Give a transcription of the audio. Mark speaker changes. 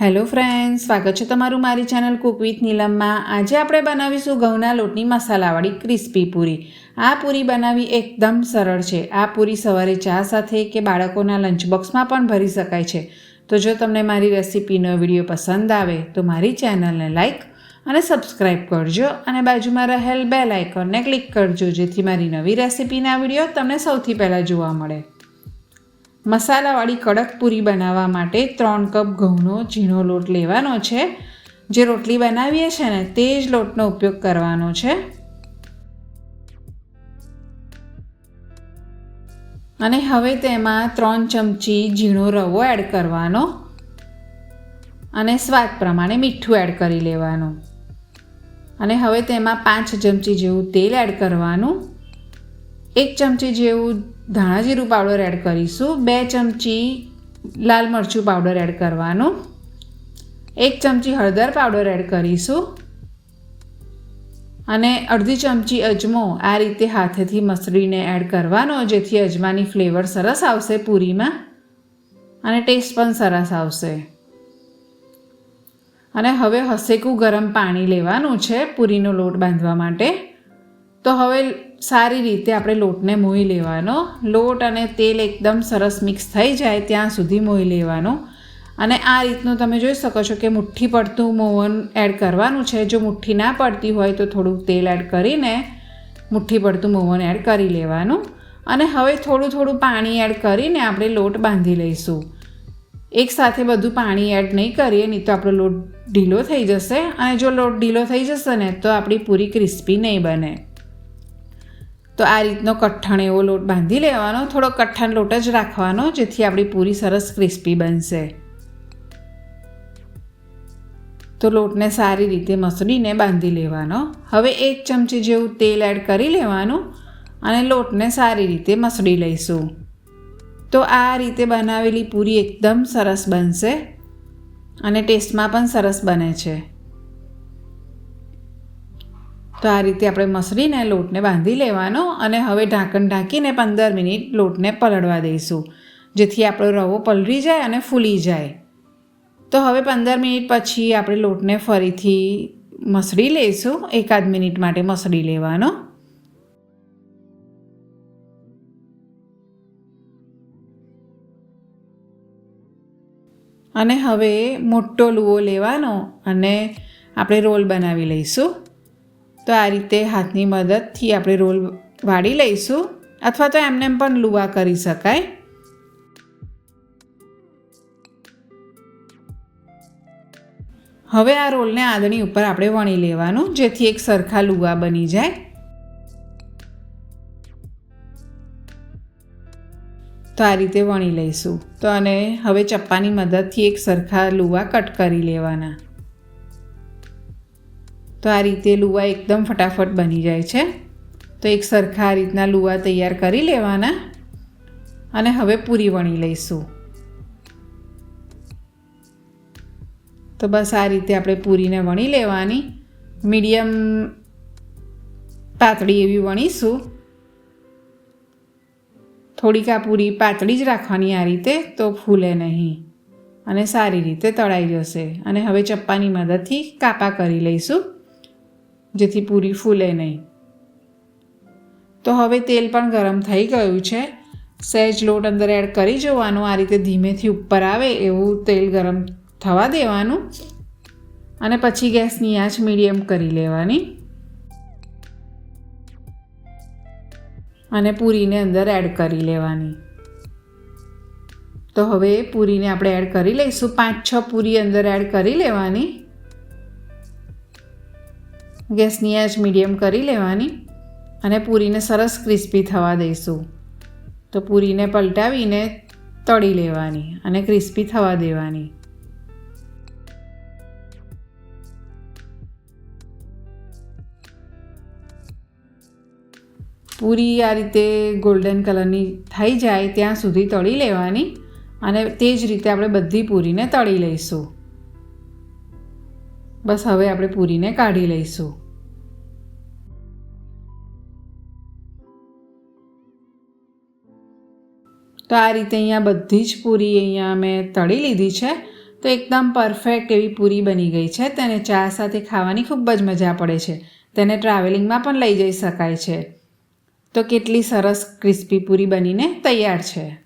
Speaker 1: Hello friends સ્વાગત છે તમારું મારી ચેનલ કુક વિથ નીલમમાં આજે આપણે બનાવીશું ઘઉંના લોટની મસાલાવાળી ક્રિસ્પી પૂરી. આ પૂરી બનાવવી એકદમ સરળ છે. આ પૂરી સવારે ચા સાથે કે બાળકોના લંચ બોક્સમાં પણ ભરી શકાય છે. તો જો તમને મારી રેસિપીનો વીડિયો પસંદ આવે, તો મારી ચેનલને લાઈક અને સબસ્ક્રાઇબ કરજો અને બાજુમાં રહેલ બેલ આઇકોનને ક્લિક કરજો, જેથી મારી નવી રેસિપીના વીડિયો તમને સૌથી પહેલાં જોવા મળે. મસાલાવાળી કડક પૂરી બનાવવા માટે ત્રણ કપ ઘઉંનો ઝીણો લોટ લેવાનો છે. જે રોટલી બનાવીએ છીએ ને, તે જ લોટનો ઉપયોગ કરવાનો છે. અને હવે તેમાં ત્રણ ચમચી ઝીણો રવો એડ કરવાનો અને સ્વાદ પ્રમાણે મીઠું એડ કરી લેવાનું. અને હવે તેમાં પાંચ ચમચી જેવું તેલ એડ કરવાનું. એક ચમચી જેવું ધાણા જીરું પાવડર એડ કરીશું. બે ચમચી લાલ મરચું પાવડર એડ કરવાનું. એક ચમચી હળદર પાવડર એડ કરીશું. અને અડધી ચમચી અજમો આ રીતે હાથેથી મસળીને એડ કરવાનો, જેથી અજમાની ફ્લેવર સરસ આવશે પૂરીમાં. અને ટેસ્ટ પણ સરસ આવશે. અને હવે હસેકું ગરમ પાણી લેવાનું છે પૂરીનો લોટ બાંધવા માટે. તો હવે સારી રીતે આપણે લોટને મોઈ લેવાનો. લોટ અને તેલ એકદમ સરસ મિક્સ થઈ જાય ત્યાં સુધી મોઈ લેવાનો. અને આ રીતનું તમે જોઈ શકો છો કે મુઠ્ઠી પડતું મોવન એડ કરવાનું છે. જો મુઠ્ઠી ના પડતી હોય તો થોડુંક તેલ એડ કરીને મુઠ્ઠી પડતું મોવન એડ કરી લેવાનું. અને હવે થોડું થોડું પાણી એડ કરીને આપણે લોટ બાંધી લઈશું. એકસાથે બધું પાણી એડ નહીં કરીએ, નહીં તો આપણો લોટ ઢીલો થઈ જશે. અને જો લોટ ઢીલો થઈ જશે ને, તો આપણી પૂરી ક્રિસ્પી નહીં બને. તો આ રીતનો કઠ્ઠણ એવો લોટ બાંધી લેવાનો, થોડો કઠ્ઠણ લોટ જ રાખવાનો, જેથી આપણી પૂરી સરસ ક્રિસ્પી બનશે. તો લોટને સારી રીતે મસળીને બાંધી લેવાનો. હવે એક ચમચી જેવું તેલ એડ કરી લેવાનું અને લોટને સારી રીતે મસળી લઈશું. તો આ રીતે બનાવેલી પૂરી એકદમ સરસ બનશે અને ટેસ્ટમાં પણ સરસ બને છે. તો આ રીતે આપણે મસળીને લોટને બાંધી લેવાનો અને હવે ઢાંકણ ઢાંકીને પંદર મિનિટ લોટને પલળવા દઈશું, જેથી આપણો રવો પલળી જાય અને ફૂલી જાય. તો હવે પંદર મિનિટ પછી આપણે લોટને ફરીથી મસળી લઈશું, એકાદ મિનિટ માટે મસળી લેવાનો. અને હવે મોટો લુઓ લેવાનો અને આપણે રોલ બનાવી લઈશું. તો આ રીતે હાથની મદદથી આપણે રોલ વાળી લઈશું અથવા તો એમને પણ લુવા કરી શકાય. હવે આ રોલને આદણી ઉપર આપણે વણી લેવાનું, જેથી એક સરખા લુવા બની જાય. તો આ રીતે વણી લઈશું. તો અને હવે ચપ્પાની મદદથી એક સરખા લુવા કટ કરી લેવાના. તો આ રીતે લુવા એકદમ ફટાફટ બની જાય છે. તો એક સરખા રીતના લુવા તૈયાર કરી લેવાના અને હવે પૂરી વણી લઈશું. તો બસ આ રીતે આપણે પૂરીને વણી લેવાની. મીડિયમ પાતળી એવી વણીશું. થોડીક આ પૂરી પાતળી જ રાખવાની આ રીતે તો ફૂલે નહીં અને સારી રીતે તળાઈ જશે. અને હવે ચપ્પાની મદદથી કાપા કરી લઈશું. જેથી પૂરી ફૂલે નહીં. તો હવે તેલ પણ ગરમ થઈ ગયું છે. સહેજ લોટ અંદર એડ કરી જોવાનું. આ રીતે ધીમેથી ઉપર આવે એવું તેલ ગરમ થવા દેવાનું. અને પછી ગેસની આંચ મીડિયમ કરી લેવાની. અને પૂરીને અંદર એડ કરી લેવાની. તો હવે પૂરીને આપણે એડ કરી લઈશું. પાંચ છ પૂરી અંદર એડ કરી લેવાની. ગેસની આંચ મીડિયમ કરી લેવાની અને પૂરીને સરસ ક્રિસ્પી થવા દઈશું. તો પૂરીને પલટાવીને તળી લેવાની અને ક્રિસ્પી થવા દેવાની. પૂરી આ રીતે ગોલ્ડન કલરની થઈ જાય ત્યાં સુધી તળી લેવાની અને તે જ રીતે આપણે બધી પૂરીને તળી લઈશું. બસ હવે આપણે પૂરીને કાઢી લઈશું. તો આ રીતે અહીંયા બધી જ પૂરી અહીંયા મેં તળી લીધી છે. તો એકદમ પરફેક્ટ એવી પૂરી બની ગઈ છે. તેને ચા સાથે ખાવાની ખૂબ જ મજા પડે છે. તેને ટ્રાવેલિંગમાં પણ લઈ જઈ શકાય છે. તો કેટલી સરસ ક્રિસ્પી પૂરી બનીને તૈયાર છે.